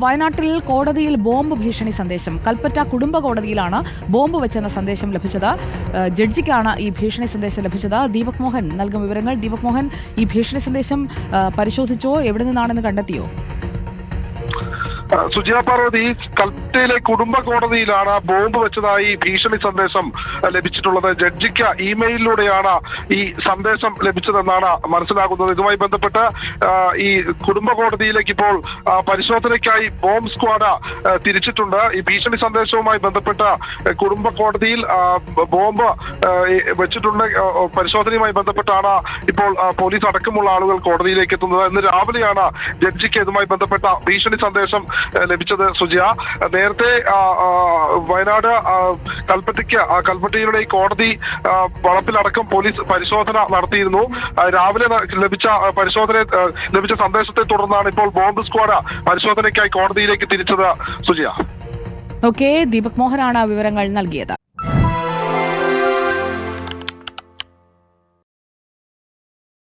വയനാട്ടിൽ കോടതിയിൽ ബോംബ് ഭീഷണി സന്ദേശം. കൽപ്പറ്റ കുടുംബ കോടതിയിലാണ് ബോംബ് വെച്ചെന്ന സന്ദേശം ലഭിച്ചത്. ജഡ്ജിക്കാണ് ഈ ഭീഷണി സന്ദേശം ലഭിച്ചത്. ദീപക് മോഹൻ നൽകും വിവരങ്ങൾ. ദീപക് മോഹൻ ഈ ഭീഷണി സന്ദേശം പരിശോധിച്ചോ? എവിടെ നിന്നാണെന്ന് കണ്ടെത്തിയോ? ആ, സുജിയ പാർവതി കൽപ്പറ്റയിലെ കുടുംബ കോടതിയിലാണ് ബോംബ് വെച്ചതായി ഭീഷണി സന്ദേശം ലഭിച്ചിട്ടുള്ളത്. ജഡ്ജിക്ക് ഇമെയിലിലൂടെയാണ് ഈ സന്ദേശം ലഭിച്ചതെന്നാണ് മനസ്സിലാകുന്നത്. ഇതുമായി ബന്ധപ്പെട്ട് ഈ കുടുംബ കോടതിയിലേക്ക് ഇപ്പോൾ പരിശോധനയ്ക്കായി ബോംബ് സ്ക്വാഡ് തിരിച്ചിട്ടുണ്ട്. ഈ ഭീഷണി സന്ദേശവുമായി ബന്ധപ്പെട്ട് കുടുംബ കോടതിയിൽ ബോംബ് വെച്ചിട്ടുണ്ട്. പരിശോധനയുമായി ബന്ധപ്പെട്ടാണ് ഇപ്പോൾ പോലീസ് അടക്കമുള്ള ആളുകൾ കോടതിയിലേക്ക് എത്തുന്നത്. ഇന്ന് രാവിലെയാണ് ജഡ്ജിക്ക് ഇതുമായി ബന്ധപ്പെട്ട ഭീഷണി സന്ദേശം ലഭിച്ചത് സുജിയ. നേരത്തെ വയനാട് കൽപ്പറ്റയ്ക്ക് കൽപ്പറ്റയിലൂടെ ഈ കോടതി വളപ്പിലടക്കം പോലീസ് പരിശോധന നടത്തിയിരുന്നു. രാവിലെ ലഭിച്ച പരിശോധന ലഭിച്ച സന്ദേശത്തെ തുടർന്നാണ് ഇപ്പോൾ ബോംബ് സ്ക്വാഡ് പരിശോധനയ്ക്കായി കോടതിയിലേക്ക് തിരിച്ചത് സുജിയ. ഓക്കെ ദീപക് മോഹനാണ് വിവരങ്ങൾ നൽകിയത്.